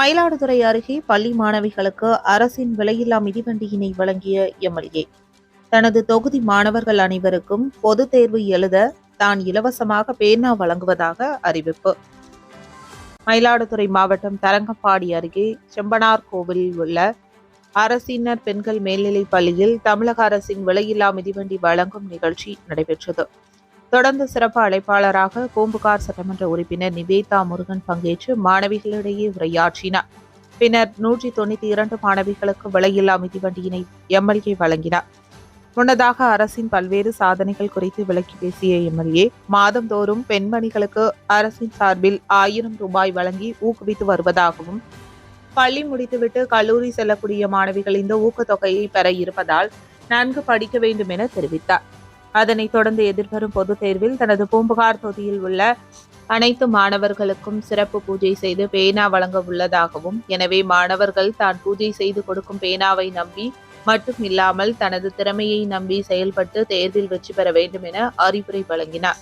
மயிலாடுதுறை அருகே பள்ளி மாணவிகளுக்கு அரசின் விலையில்லா மிதிவண்டியினை வழங்கிய எம்எல்ஏ. தனது தொகுதி மாணவர்கள் அனைவருக்கும் பொது தேர்வு எழுத தான் இலவசமாக பேனா வழங்குவதாக அறிவிப்பு. மயிலாடுதுறை மாவட்டம் தரங்கம்பாடி அருகே செம்பனார் கோவிலில் உள்ள அரசினர் பெண்கள் மேல்நிலைப் பள்ளியில் தமிழக அரசின் விலையில்லா மிதிவண்டி வழங்கும் நிகழ்ச்சி நடைபெற்றது. தொடர்ந்து சிறப்பு அழைப்பாளராக பூம்புகார் சட்டமன்ற உறுப்பினர் நிவேதா முருகன் பங்கேற்று மாணவிகளிடையே உரையாற்றினார். பின்னர் நூற்றி தொண்ணூத்தி இரண்டு மாணவிகளுக்கு விலையில்லா மிதிவண்டியினை எம்எல்ஏ வழங்கினார். முன்னதாக அரசின் பல்வேறு சாதனைகள் குறித்து விளக்கி பேசிய எம்எல்ஏ மாதந்தோறும் பெண்மணிகளுக்கு அரசின் சார்பில் ஆயிரம் ரூபாய் வழங்கி ஊக்குவித்து வருவதாகவும் பள்ளி முடித்துவிட்டு கல்லூரி செல்லக்கூடிய மாணவிகள் இந்த ஊக்கத்தொகையை பெற இருப்பதால் நன்கு படிக்க வேண்டும் என தெரிவித்தார். அதனைத் தொடர்ந்து எதிர்வரும் பொதுத் தேர்வில் தனது பூம்புகார் தொகுதியில் உள்ள அனைத்து மாணவர்களுக்கும் சிறப்பு பூஜை செய்து பேனா வழங்க உள்ளதாகவும் எனவே மாணவர்கள் தான் பூஜை செய்து கொடுக்கும் பேனாவை நம்பி மட்டும் இல்லாமல் தனது திறமையை நம்பி செயல்பட்டு தேர்வில் வெற்றி பெற வேண்டும் என அறிவுரை வழங்கினார்.